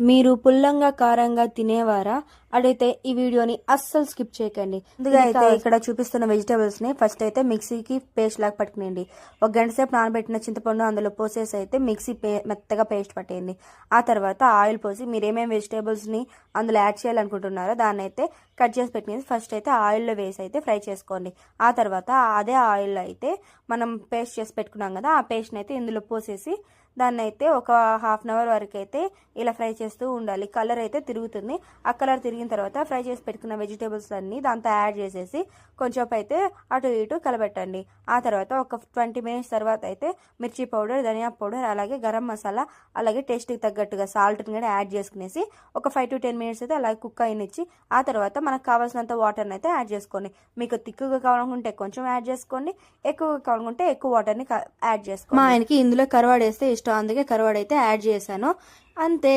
మీరు పుల్లంగా కారంగా తినేవారా? అడైతే ఈ వీడియోని అస్సలు స్కిప్ చేయకండి. ముందుగా అయితే ఇక్కడ చూపిస్తున్న వెజిటేబుల్స్ని ఫస్ట్ అయితే మిక్సీకి పేస్ట్ లాగా పట్టుకునేయండి. ఒక గంట సేపు నానబెట్టిన చింతపండు అందులో పోసేసి అయితే మిక్సీ పే మెత్తగా పేస్ట్ పట్టేయండి. ఆ తర్వాత ఆయిల్ పోసి మీరు ఏమేమి వెజిటేబుల్స్ని అందులో యాడ్ చేయాలనుకుంటున్నారో దాన్ని అయితే కట్ చేసి పెట్టినది ఫస్ట్ అయితే ఆయిల్లో వేసి అయితే ఫ్రై చేసుకోండి. ఆ తర్వాత అదే ఆయిల్లో అయితే మనం పేస్ట్ చేసి పెట్టుకున్నాం కదా ఆ పేస్ట్ని అయితే ఇందులో పోసేసి దాన్ని అయితే ఒక హాఫ్ అన్ అవర్ వరకు అయితే ఇలా ఫ్రై చేస్తూ ఉండాలి. కలర్ అయితే తిరుగుతుంది. ఆ కలర్ తిరిగిన తర్వాత ఫ్రై చేసి పెట్టుకున్న వెజిటేబుల్స్ అన్నీ దాంతో యాడ్ చేసేసి కొంచెం అయితే అటు ఇటు కలబెట్టండి. ఆ తర్వాత ఒక ట్వంటీ మినిట్స్ తర్వాత అయితే మిర్చి పౌడర్ ధనియా పౌడర్ అలాగే గరం మసాలా అలాగే టేస్ట్కి తగ్గట్టుగా సాల్ట్ని కూడా యాడ్ చేసుకునేసి ఒక ఫైవ్ టు టెన్ మినిట్స్ అయితే అలాగే కుక్ అయినిచ్చి ఆ తర్వాత మనకు కావాల్సినంత వాటర్ని అయితే యాడ్ చేసుకోండి. మీకు తిక్కుగా కావాలనుకుంటే కొంచెం యాడ్ చేసుకోండి ఎక్కువగా కావాలనుకుంటే ఎక్కువ వాటర్ని యాడ్ చేసుకోండి. మా ఆయనకి ఇందులో కరవాడు వేస్తే ఇష్టం అందుకే కరవాడు అయితే యాడ్ చేశాను. అంతే.